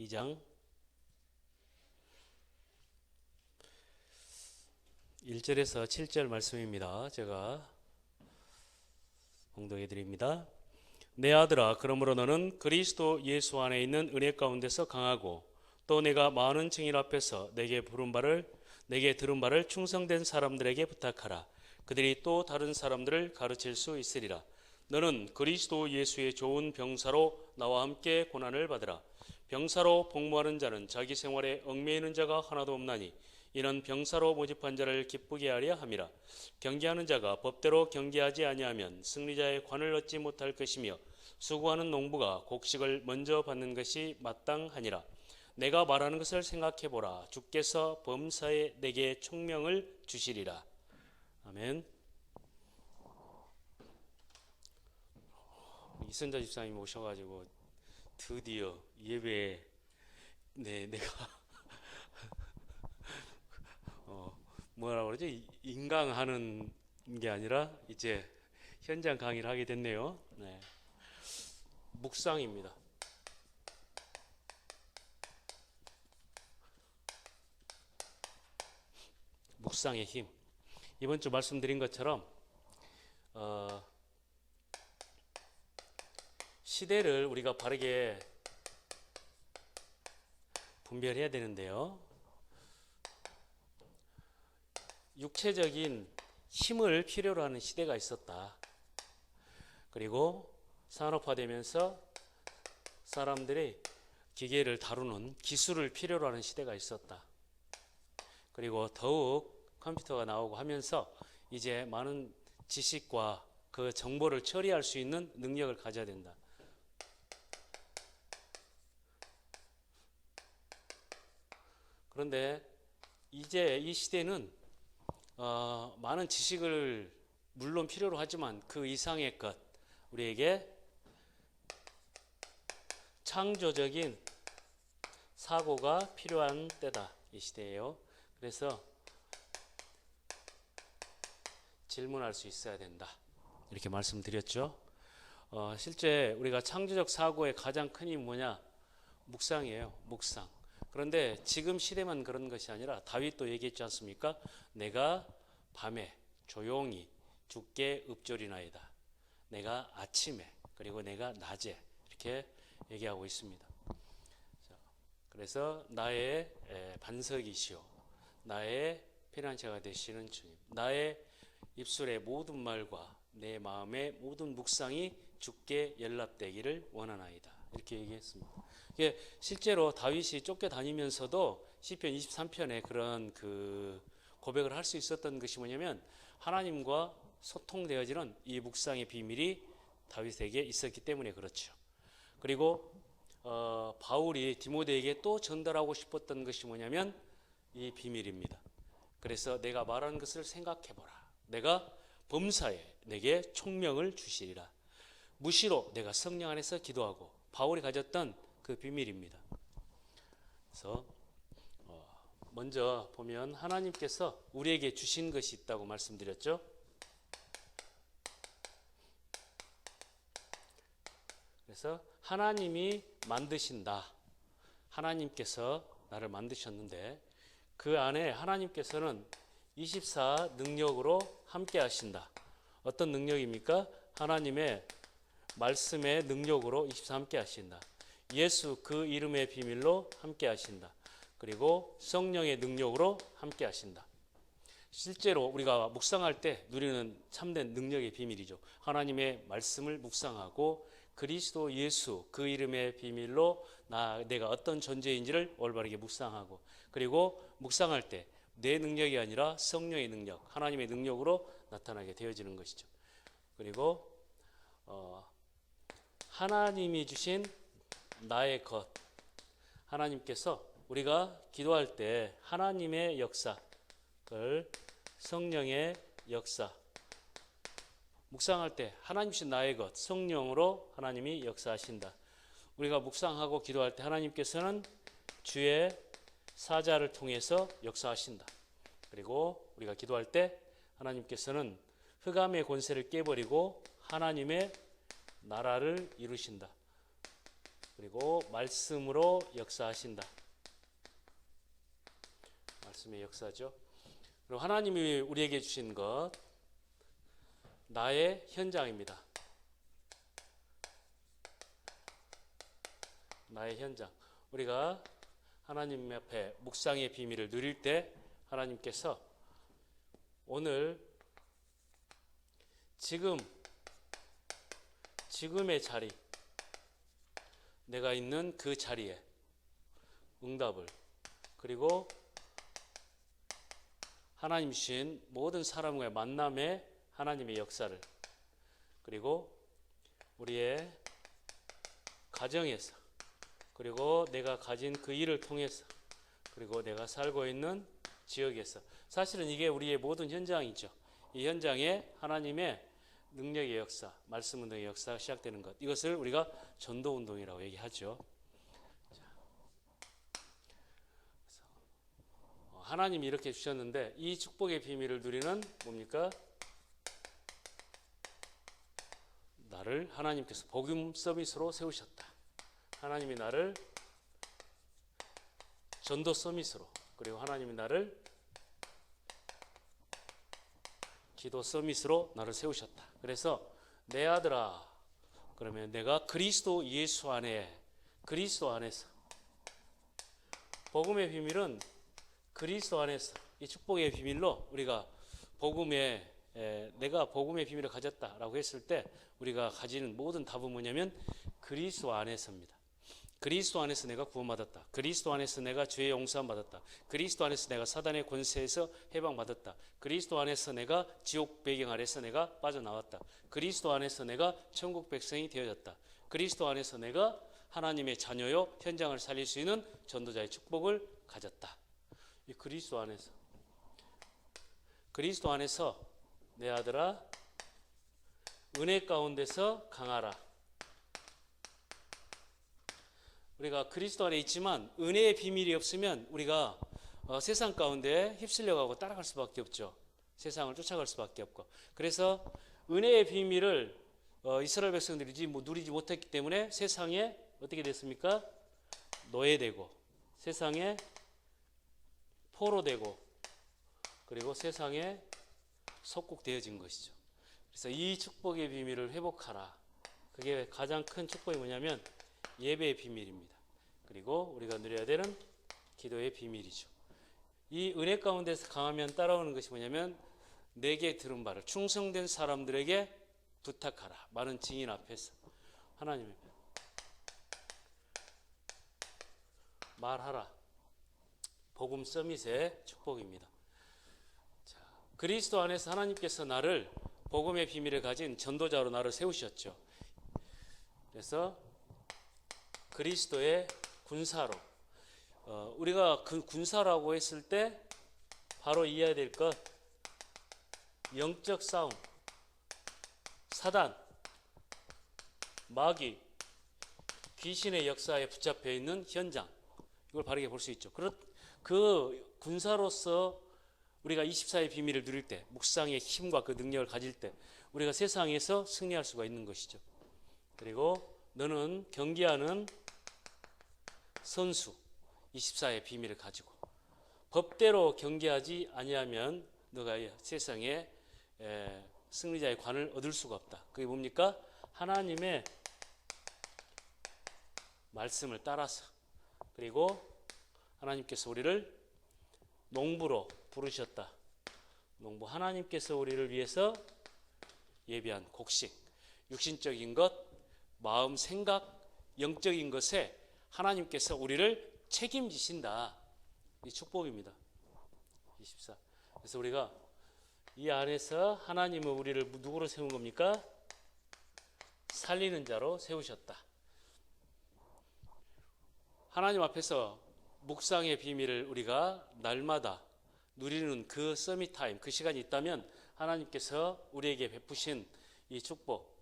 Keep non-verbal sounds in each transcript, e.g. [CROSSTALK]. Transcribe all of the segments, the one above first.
2장 1절에서 7절 말씀입니다. 제가 공독해 드립니다. 내 아들아 그러므로 너는 그리스도 예수 안에 있는 은혜 가운데서 강하고 또 내가 많은 증인 앞에서 내게 부른 바를 내게 들은 바를 충성된 사람들에게 부탁하라 그들이 또 다른 사람들을 가르칠 수 있으리라 너는 그리스도 예수의 좋은 병사로 나와 함께 고난을 받으라 병사로 복무하는 자는 자기 생활에 얽매이는 자가 하나도 없나니 이는 병사로 모집한 자를 기쁘게 하려 함이라. 경계하는 자가 법대로 경계하지 아니하면 승리자의 관을 얻지 못할 것이며 수고하는 농부가 곡식을 먼저 받는 것이 마땅하니라. 내가 말하는 것을 생각해 보라. 주께서 범사에 내게 총명을 주시리라. 아멘. 이선자 집사님 오셔가지고 드디어 예배에 네 내가 [LAUGHS] 어 뭐라 그러지 인강하는 게 아니라 이제 현장 강의를 하게 됐네요. 네. 묵상입니다. 묵상의 힘. 이번 주 말씀드린 것처럼 어, 시대를 우리가 바르게 분별해야 되는데요. 육체적인 힘을 필요로 하는 시대가 있었다. 그리고 산업화되면서 사람들이 기계를 다루는 기술을 필요로 하는 시대가 있었다. 그리고 더욱 컴퓨터가 나오고 하면서 이제 많은 지식과 그 정보를 처리할 수 있는 능력을 가져야 된다. 그런데 이제 이 시대는 어, 많은 지식을 물론 필요로 하지만 그 이상의 것 우리에게 창조적인 사고가 필요한 때다 이 시대예요. 그래서 질문할 수 있어야 된다 이렇게 말씀드렸죠. 어, 실제 우리가 창조적 사고의 가장 큰 힘이 뭐냐? 묵상이에요. 묵상. 그런데 지금 시대만 그런 것이 아니라 다윗도 얘기했지 않습니까? 내가 밤에 조용히 죽게 읊조리나이다. 내가 아침에 그리고 내가 낮에 이렇게 얘기하고 있습니다. 자, 그래서 나의 에, 반석이시오, 나의 피난처가 되시는 주님, 나의 입술의 모든 말과 내 마음의 모든 묵상이 주께 연락되기를 원하나이다. 이렇게 얘기했습니다. 이게 실제로 다윗이 쫓겨다니면서도 시편 23편에 그런 그 고백을 할 수 있었던 것이 뭐냐면 하나님과 소통되어지는 이 묵상의 비밀이 다윗에게 있었기 때문에 그렇죠. 그리고 어, 바울이 디모데에게 또 전달하고 싶었던 것이 뭐냐면 이 비밀입니다. 그래서 내가 말하는 것을 생각해 보라. 내가 범사에 내게 총명을 주시리라. 무시로 내가 성령 안에서 기도하고 바울이 가졌던 그 비밀입니다. 그래서 어, 먼저 보면 하나님께서 우리에게 주신 것이 있다고 말씀드렸죠. 그래서 하나님이 만드신다. 하나님께서 나를 만드셨는데 그 안에 하나님께서는 24 능력으로 함께 하신다. 어떤 능력입니까? 하나님의 말씀의 능력으로 24 함께 하신다. 예수 그 이름의 비밀로 함께 하신다. 그리고 성령의 능력으로 함께 하신다. 실제로 우리가 묵상할 때 누리는 참된 능력의 비밀이죠. 하나님의 말씀을 묵상하고 그리스도 예수 그 이름의 비밀로 나 내가 어떤 존재인지를 올바르게 묵상하고 그리고 묵상할 때 내 능력이 아니라 성령의 능력, 하나님의 능력으로 나타나게 되어지는 것이죠. 그리고 어, 하나님이 주신 나의 것, 하나님께서 우리가 기도할 때 하나님의 역사를 성령의 역사, 묵상할 때 하나님 신 나의 것, 성령으로 하나님이 역사하신다. 우리가 묵상하고 기도할 때 하나님께서는 주의 사자를 통해서 역사하신다. 그리고 우리가 기도할 때 하나님께서는 흑암의 권세를 깨버리고 하나님의 나라를 이루신다. 그리고 말씀으로 역사하신다. 말씀의 역사죠. 그리고 하나님이 우리에게 주신 것 나의 현장입니다. 나의 현장. 우리가 하나님 앞에 묵상의 비밀을 누릴 때 하나님께서 오늘 지금 지금의 자리 내가 있는 그 자리에 응답을. 그리고 하나님 신 모든 사람과의 만남에 하나님의 역사를. 그리고 우리의 가정에서 그리고 내가 가진 그 일을 통해서 그리고 내가 살고 있는 지역에서. 사실은 이게 우리의 모든 현장이죠. 이 현장에 하나님의 능력의 역사, 말씀 운동의 역사가 시작되는 것. 이것을 우리가 전도 운동이라고 얘기하죠. 어, 하나님이 이렇게 주셨는데 이 축복의 비밀을 누리는 뭡니까? 나를 하나님께서 복음 서비스로 세우셨다. 하나님이 나를 전도 서밋으로 그리고 하나님이 나를 기도 서밋으로 나를 세우셨다. 그래서 내 아들아 그러면 내가 그리스도 예수 안에 그리스도 안에서 복음의 비밀은 그리스도 안에서 이 축복의 비밀로 우리가 복음의 에, 내가 복음의 비밀을 가졌다라고 했을 때 우리가 가지는 모든 답은 뭐냐면 그리스도 안에서입니다. 그리스도 안에서 내가 구원받았다. 그리스도 안에서 내가 죄의 용서함 받았다. 그리스도 안에서 내가 사단의 권세에서 해방받았다. 그리스도 안에서 내가 지옥 배경 아래서 내가 빠져나왔다. 그리스도 안에서 내가 천국 백성이 되어졌다. 그리스도 안에서 내가 하나님의 자녀요 현장을 살릴 수 있는 전도자의 축복을 가졌다. 이 그리스도 안에서 그리스도 안에서 내 아들아 은혜 가운데서 강하라. 우리가 그리스도 안에 있지만 은혜의 비밀이 없으면 우리가 어, 세상 가운데 휩쓸려가고 따라갈 수밖에 없죠. 세상을 쫓아갈 수밖에 없고. 그래서 은혜의 비밀을 어, 이스라엘 백성들이 뭐 누리지 못했기 때문에 세상에 어떻게 됐습니까? 노예되고 세상에 포로되고 그리고 세상에 속국되어진 것이죠. 그래서 이 축복의 비밀을 회복하라. 그게 가장 큰 축복이 뭐냐면 예배의 비밀입니다. 그리고 우리가 누려야 되는 기도의 비밀이죠. 이 은혜 가운데서 강하면 따라오는 것이 뭐냐면 내게 들은 바를 충성된 사람들에게 부탁하라. 많은 증인 앞에서 하나님 말하라. 복음 서밋의 축복입니다. 자, 그리스도 안에서 하나님께서 나를 복음의 비밀을 가진 전도자로 나를 세우셨죠. 그래서 그리스도의 군사로 어, 우리가 그 군사라고 했을 때 바로 이해해야 될 것 영적 싸움 사단 마귀 귀신의 역사에 붙잡혀 있는 현장 이걸 바르게 볼 수 있죠. 그렇, 그 군사로서 우리가 24의 비밀을 누릴 때 묵상의 힘과 그 능력을 가질 때 우리가 세상에서 승리할 수가 있는 것이죠. 그리고 너는 경기하는 선수 24의 비밀을 가지고 법대로 경계하지 아니하면 너가 세상에 에, 승리자의 관을 얻을 수가 없다. 그게 뭡니까? 하나님의 말씀을 따라서 그리고 하나님께서 우리를 농부로 부르셨다. 농부 하나님께서 우리를 위해서 예비한 곡식, 육신적인 것, 마음, 생각, 영적인 것에 하나님께서 우리를 책임지신다. 이 축복입니다. 24. 그래서 우리가 이 안에서 하나님은 우리를 누구로 세운 겁니까? 살리는 자로 세우셨다. 하나님 앞에서 묵상의 비밀을 우리가 날마다 누리는 그 서밋 타임, 그 시간이 있다면 하나님께서 우리에게 베푸신 이 축복,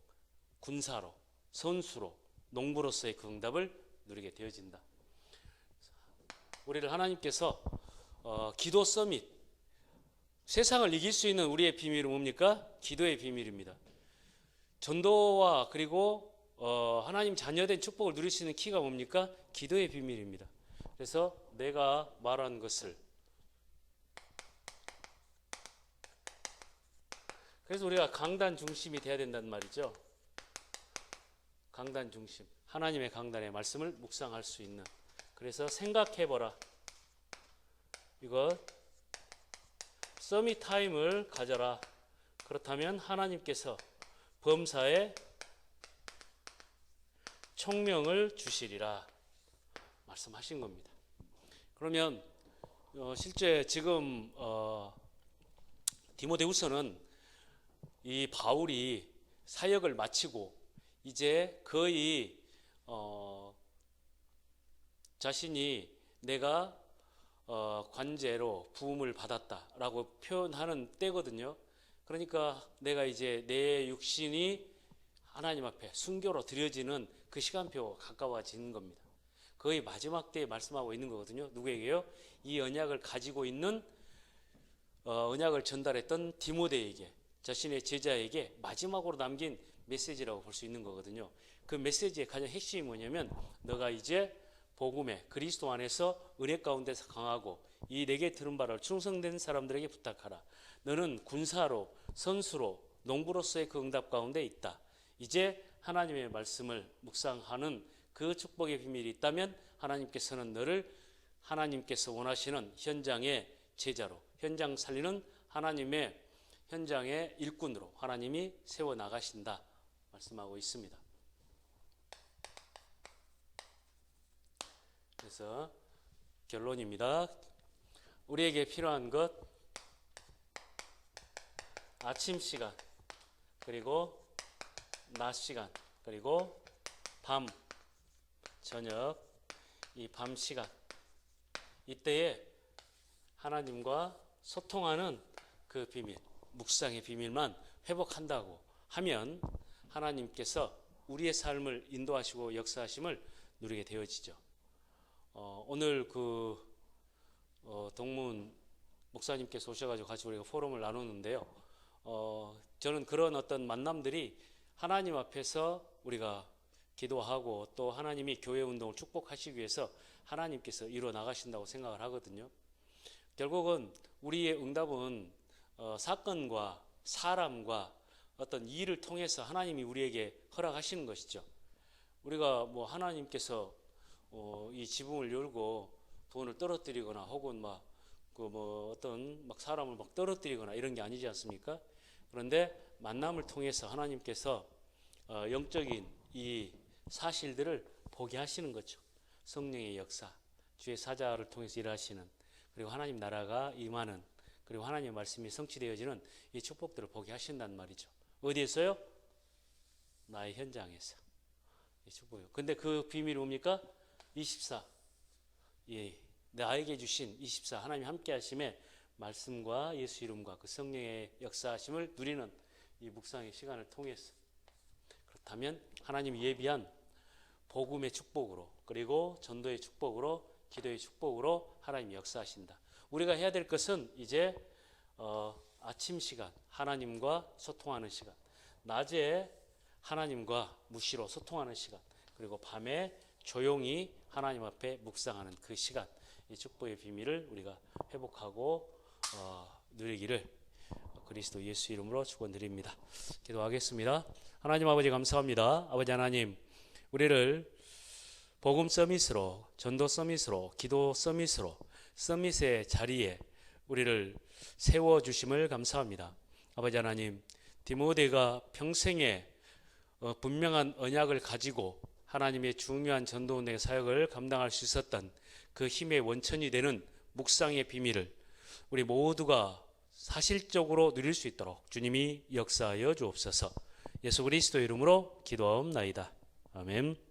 군사로, 선수로, 농부로서의 그 응답을 누리게 되어진다. 우리를 하나님께서 어, 기도 서밋, 세상을 이길 수 있는 우리의 비밀은 뭡니까? 기도의 비밀입니다. 전도와 그리고 어, 하나님 자녀된 축복을 누릴 수 있는 키가 뭡니까? 기도의 비밀입니다. 그래서 내가 말한 것을 그래서 우리가 강단 중심이 돼야 된다는 말이죠. 강단 중심. 하나님의 강단의 말씀을 묵상할 수 있는. 그래서 생각해 보라. 이것 서밋 타임을 가져라. 그렇다면 하나님께서 범사에 총명을 주시리라 말씀하신 겁니다. 그러면 어, 실제 지금 어, 디모데후서는 이 바울이 사역을 마치고 이제 거의 어, 자신이 내가 어, 관제로 부음을 받았다라고 표현하는 때거든요. 그러니까 내가 이제 내 육신이 하나님 앞에 순교로 드려지는 그 시간표가 가까워지는 겁니다. 거의 마지막 때에 말씀하고 있는 거거든요. 누구에게요? 이 언약을 가지고 있는 어, 언약을 전달했던 디모데에게 자신의 제자에게 마지막으로 남긴 메시지라고 볼 수 있는 거거든요. 그 메시지의 가장 핵심이 뭐냐면 너가 이제 복음에 그리스도 안에서 은혜 가운데서 강하고 이 내게 들은 바를 충성된 사람들에게 부탁하라. 너는 군사로 선수로 농부로서의 그 응답 가운데 있다. 이제 하나님의 말씀을 묵상하는 그 축복의 비밀이 있다면 하나님께서는 너를 하나님께서 원하시는 현장의 제자로 현장 살리는 하나님의 현장의 일꾼으로 하나님이 세워 나가신다 말씀하고 있습니다. 그래서 결론입니다. 우리에게 필요한 것 아침 시간 그리고 낮 시간 그리고 밤 저녁 이 밤 시간 이때에 하나님과 소통하는 그 비밀 묵상의 비밀만 회복한다고 하면 하나님께서 우리의 삶을 인도하시고 역사하심을 누리게 되어지죠. 어, 오늘 그 어, 동문 목사님께서 오셔가지고 같이 우리가 포럼을 나누는데요. 어, 저는 그런 어떤 만남들이 하나님 앞에서 우리가 기도하고 또 하나님이 교회 운동을 축복하시기 위해서 하나님께서 이루어 나가신다고 생각을 하거든요. 결국은 우리의 응답은 어, 사건과 사람과 어떤 일을 통해서 하나님이 우리에게 허락하시는 것이죠. 우리가 뭐 하나님께서 어, 이 지붕을 열고 돈을 떨어뜨리거나 혹은 막 그 뭐 어떤 막 사람을 막 떨어뜨리거나 이런 게 아니지 않습니까? 그런데 만남을 통해서 하나님께서 어, 영적인 이 사실들을 보게 하시는 거죠. 성령의 역사, 주의 사자를 통해서 일하시는 그리고 하나님 나라가 임하는 그리고 하나님의 말씀이 성취되어지는 이 축복들을 보게 하신단 말이죠. 어디에서요? 나의 현장에서. 이 축복이요. 근데 그 비밀이 뭡니까? 24. 예. 나에게 주신 24 하나님 함께 하심에 말씀과 예수 이름과 그 성령의 역사하심을 누리는 이 묵상의 시간을 통해서 그렇다면 하나님이 예비한 복음의 축복으로 그리고 전도의 축복으로 기도의 축복으로 하나님 역사하신다. 우리가 해야 될 것은 이제 어, 아침 시간 하나님과 소통하는 시간, 낮에 하나님과 무시로 소통하는 시간, 그리고 밤에 조용히 하나님 앞에 묵상하는 그 시간, 이 축복의 비밀을 우리가 회복하고 어, 누리기를 그리스도 예수 이름으로 축원드립니다. 기도하겠습니다. 하나님 아버지 감사합니다. 아버지 하나님 우리를 복음 서밋으로 전도 서밋으로 기도 서밋으로 서밋의 자리에 우리를 세워 주심을 감사합니다. 아버지 하나님 디모데가 평생에 어, 분명한 언약을 가지고 하나님의 중요한 전도 운동의 사역을 감당할 수 있었던 그 힘의 원천이 되는 묵상의 비밀을 우리 모두가 사실적으로 누릴 수 있도록 주님이 역사하여 주옵소서. 예수 그리스도 이름으로 기도하옵나이다. 아멘.